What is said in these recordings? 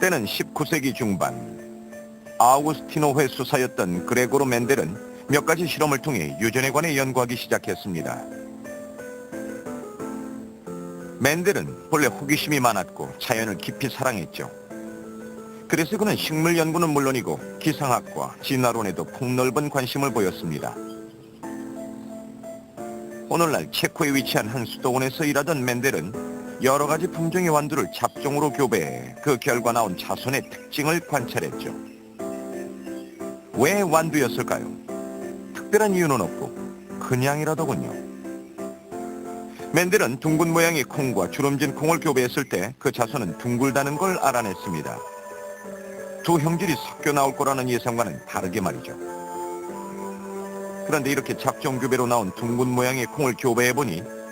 때는 19세기 중반 아우구스티노 회 수사였던 그레고르 멘델은 몇 가지 실험을 통해 유전에 관해 연구하기 시작했습니다. 멘델은 본래 호기심이 많았고 자연을 깊이 사랑했죠. 그래서 그는 식물 연구는 물론이고 기상학과 진화론에도 폭넓은 관심을 보였습니다. 오늘날 체코에 위치한 한 수도원에서 일하던 멘델은 여러 가지 품종의 완두를 잡종으로 교배해 그 결과 나온 자손의 특징을 관찰했죠. 왜 완두였을까요? 특별한 이유는 없고 그냥이라더군요. 멘델은 둥근 모양의 콩과 주름진 콩을 교배했을 때 그 자손은 둥글다는 걸 알아냈습니다. 두 형질이 섞여 나올 거라는 예상과는 다르게 말이죠. 그런데 이렇게 잡종 교배로 나온 둥근 모양의 콩을 교배해보니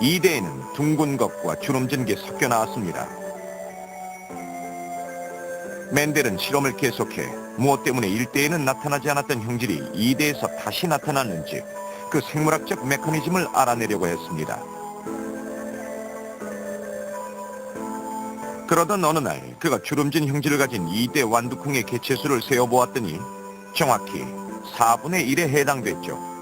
이대에는 둥근 것과 주름진 게 섞여 나왔습니다. 멘델은 실험을 계속해 무엇 때문에 1대에는 나타나지 않았던 형질이 2대에서 다시 나타났는지 그 생물학적 메커니즘을 알아내려고 했습니다. 그러던 어느 날 그가 주름진 형질을 가진 2대 완두콩의 개체수를 세어보았더니 정확히 4분의 1에 해당됐죠.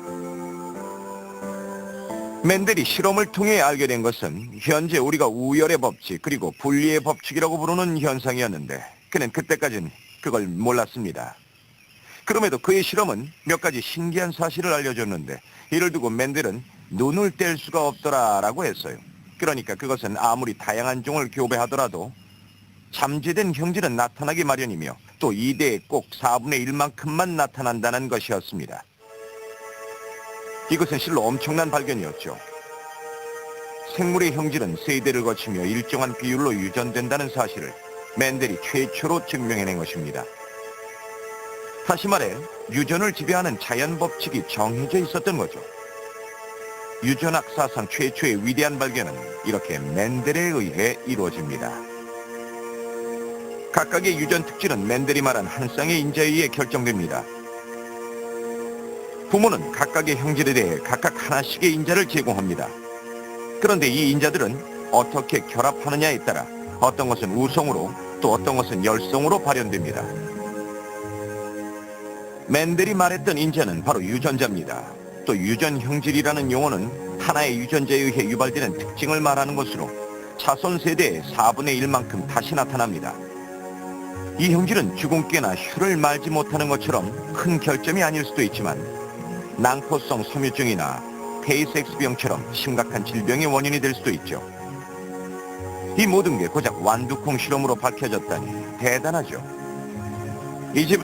맨델이 실험을 통해 알게 된 것은 현재 우리가 우열의 법칙 그리고 분리의 법칙이라고 부르는 현상이었는데 그는 그때까진 그걸 몰랐습니다. 그럼에도 그의 실험은 몇 가지 신기한 사실을 알려줬는데 이를 두고 맨델은 눈을 뗄 수가 없더라라고 했어요. 그러니까 그것은 아무리 다양한 종을 교배하더라도 잠재된 형질은 나타나기 마련이며 또 2대에 꼭 4분의 1만큼만 나타난다는 것이었습니다. 이것은 실로 엄청난 발견이었죠. 생물의 형질은 세대를 거치며 일정한 비율로 유전된다는 사실을 맨델이 최초로 증명해낸 것입니다. 다시 말해 유전을 지배하는 자연 법칙이 정해져 있었던 거죠. 유전학 사상 최초의 위대한 발견은 이렇게 맨델에 의해 이루어집니다. 각각의 유전 특질은 맨델이 말한 한 쌍의 인자에 의해 결정됩니다. 부모는 각각의 형질에 대해 각각 하나씩의 인자를 제공합니다. 그런데 이 인자들은 어떻게 결합하느냐에 따라 어떤 것은 우성으로 또 어떤 것은 열성으로 발현됩니다. 맨델이 말했던 인자는 바로 유전자입니다. 또 유전 형질이라는 용어는 하나의 유전자에 의해 유발되는 특징을 말하는 것으로 자손 세대의 4분의 1만큼 다시 나타납니다. 이 형질은 주근깨나 혀를 말지 못하는 것처럼 큰 결점이 아닐 수도 있지만 낭포성 섬유증이나 페이스엑스병처럼 심각한 질병의 원인이 될 수도 있죠. 이 모든 게 고작 완두콩 실험으로 밝혀졌다니 대단하죠. 이 집